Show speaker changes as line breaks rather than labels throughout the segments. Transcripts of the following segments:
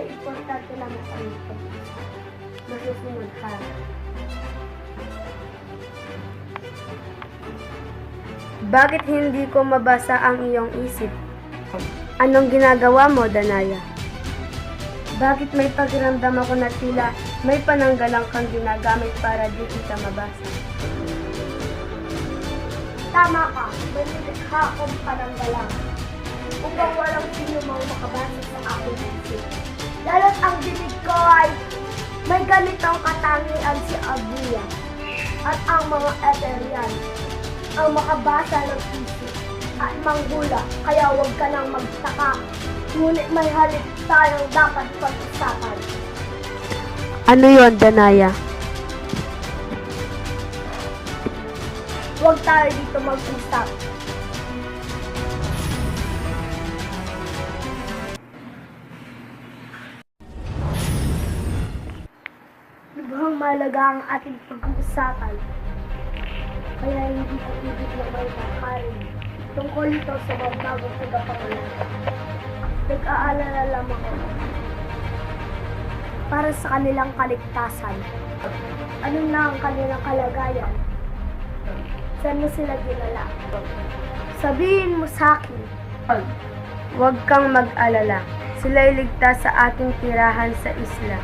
ay importante naman sa pag-isa. Masusunod ka.
Bakit hindi ko mabasa ang iyong isip? Anong ginagawa mo, Danaya? Bakit may pakiramdam ako na tila may pananggalang kang ginagamit para di kita mabasa?
Tama ka, may nilikha akong pananggalang. Upang walang sino mang makabasa sa aking isip. Ganitong katangian si Abuya at ang mga Eterian ang makabasa ng isip at manghula kaya huwag ka nang magtaka ngunit may halip tayong dapat pag-usapan.
Ano yon, Danaya?
Huwag tayo dito mag-usap. Lubhang malaga ang ating pag-uusapan. Kaya hindi ko ibig na may makarin. Tungkol ito sa mga bagong tagapangalan. Nag-aalala lamang ako. Para sa kanilang kaligtasan. Ano na ang kanilang kalagayan? Saan mo sila dinala? Sabihin mo sa akin.
Huwag kang mag-alala. Sila'y ligtas sa ating tirahan sa isla.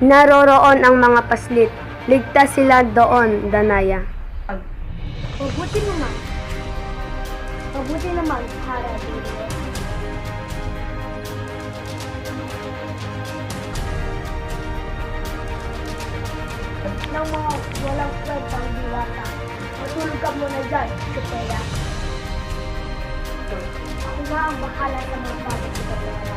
Naroroon ang mga paslit. Ligtas sila doon, Danaya.
Mabuti naman. Mabuti naman, Hara dito. Ng mga walang kwentang diwata. Matulog ka muna dyan, Supaya. Ako na ang bahala sa mga bagay sa pagkakala.